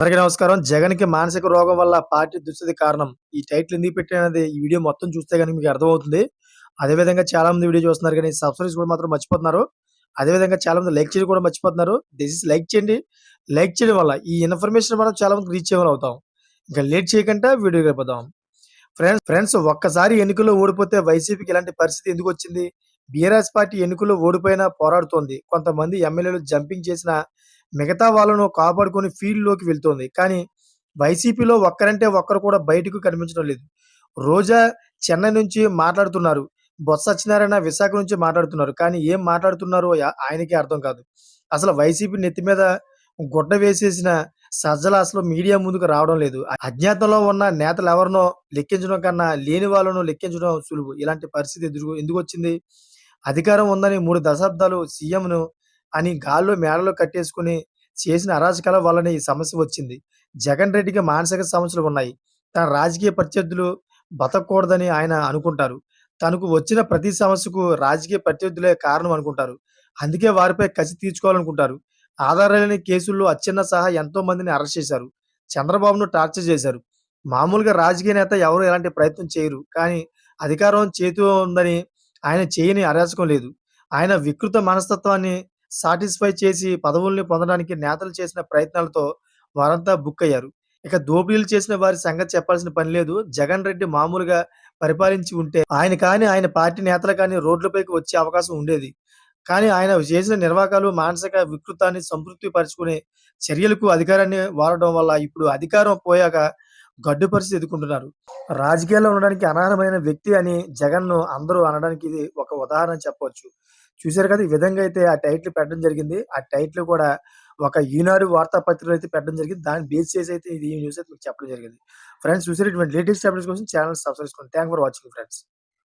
అందరికీ నమస్కారం. జగన్కి మానసిక రోగం వల్ల పార్టీ దుస్థితి కారణం ఈ టైటిల్ ఎందుకు పెట్టినది ఈ వీడియో మొత్తం చూస్తే కనుక మీకు అర్థమవుతుంది. అదే విధంగా చాలా మంది వీడియో చూస్తున్నారు కానీ సబ్స్క్రైబ్స్ కూడా మాత్రం మర్చిపోతున్నారు. అదే విధంగా చాలా మంది లైక్ చేయడం కూడా మర్చిపోతున్నారు. దిస్ ఇస్ లైక్ చేయండి. లైక్ చేయడం వల్ల ఈ ఇన్ఫర్మేషన్ మనం చాలా మంది రీచ్ అయ్యేవాళ్ళు అవుతాం. ఇంకా లేట్ చేయకుండా వీడియో వెళ్ళిపోదాం. ఫ్రెండ్స్ ఫ్రెండ్స్ ఒక్కసారి ఎన్నికల్లో ఓడిపోతే వైసీపీకి ఇలాంటి పరిస్థితి ఎందుకు వచ్చింది? బీఆర్ఎస్ పార్టీ ఎన్నికల్లో ఓడిపోయినా పోరాడుతోంది. కొంతమంది ఎమ్మెల్యేలు జంపింగ్ చేసిన మిగతా వాళ్ళను కాపాడుకొని ఫీల్డ్లోకి వెళ్తోంది. కానీ వైసీపీలో ఒక్కరంటే ఒక్కరు కూడా బయటకు కనిపించడం లేదు. రోజా చెన్నై నుంచి మాట్లాడుతున్నారు. బొత్స సత్యనారాయణ విశాఖ నుంచి మాట్లాడుతున్నారు. కానీ ఏం మాట్లాడుతున్నారో ఆయనకే అర్థం కాదు. అసలు వైసీపీ నెత్తి మీద గుడ్డ వేసేసిన సజ్జల అసలు మీడియా ముందుకు రావడం లేదు. అజ్ఞాతంలో ఉన్న నేతలు ఎవరినో లెక్కించడం కన్నా లేని వాళ్ళను లెక్కించడం సులువు. ఇలాంటి పరిస్థితి ఎదురు ఎందుకు వచ్చింది? అధికారం ఉందని మూడు దశాబ్దాలు సీఎంను అని గాల్లో మేడలో కట్టేసుకుని చేసిన అరాచకాల వల్లనే ఈ సమస్య వచ్చింది. జగన్ రెడ్డికి మానసిక సమస్యలు ఉన్నాయి. తన రాజకీయ ప్రత్యర్థులు బతకూడదని ఆయన అనుకుంటారు. తనకు వచ్చిన ప్రతి సమస్యకు రాజకీయ ప్రత్యర్థులే కారణం అనుకుంటారు. అందుకే వారిపై కసి తీర్చుకోవాలనుకుంటారు. ఆధారాలేని కేసుల్లో అచ్చెన్న సహా ఎంతో మందిని అరెస్ట్ చేశారు. చంద్రబాబును టార్చర్ చేశారు. మామూలుగా రాజకీయ నేత ఎవరు ఎలాంటి ప్రయత్నం చేయరు. కానీ అధికారం చేతిలో ఉందని ఆయన చేయని అరాచకం లేదు. ఆయన వికృత మనస్తత్వాన్ని సాటిస్ఫై చేసి పదవుల్ని పొందడానికి నేతలు చేసిన ప్రయత్నాలతో వారంతా బుక్ అయ్యారు. ఇక దోపిడీలు చేసిన వారి సంగతి చెప్పాల్సిన పని లేదు. జగన్ రెడ్డి మామూలుగా పరిపాలించి ఉంటే ఆయన కానీ ఆయన పార్టీ నేతలు కానీ రోడ్లపైకి వచ్చే అవకాశం ఉండేది. కానీ ఆయన చేసిన నిర్వాహకాలు మానసిక వికృతాన్ని సంతృప్తి పరుచుకునే చర్యలకు అధికారాన్ని వాడడం వల్ల ఇప్పుడు అధికారం పోయాక గడ్డు పరిస్థితి ఎదుర్కొంటున్నారు. రాజకీయాల్లో ఉండడానికి అనర్హమైన వ్యక్తి అని జగన్ను అందరూ అనడానికి ఇది ఒక ఉదాహరణ చెప్పవచ్చు. చూశారు కదా ఈ విధంగా అయితే ఆ టైటిల్ పెట్టడం జరిగింది. ఆ టైటిల్ కూడా ఒక ఈనాడు వార్తాపత్రికలు అయితే పెట్టడం జరిగింది. దాన్ని బేస్ చేసి అయితే ఇది ఈ న్యూస్ అయితే మీకు చెప్పడం జరిగింది. ఫ్రెండ్స్ చూసారు ఇటువంటి లేటెస్ట్ అప్డేట్స్ కోసం ఛానల్ సబ్స్క్రైబ్ చేసుకోండి. Thank for watching friends.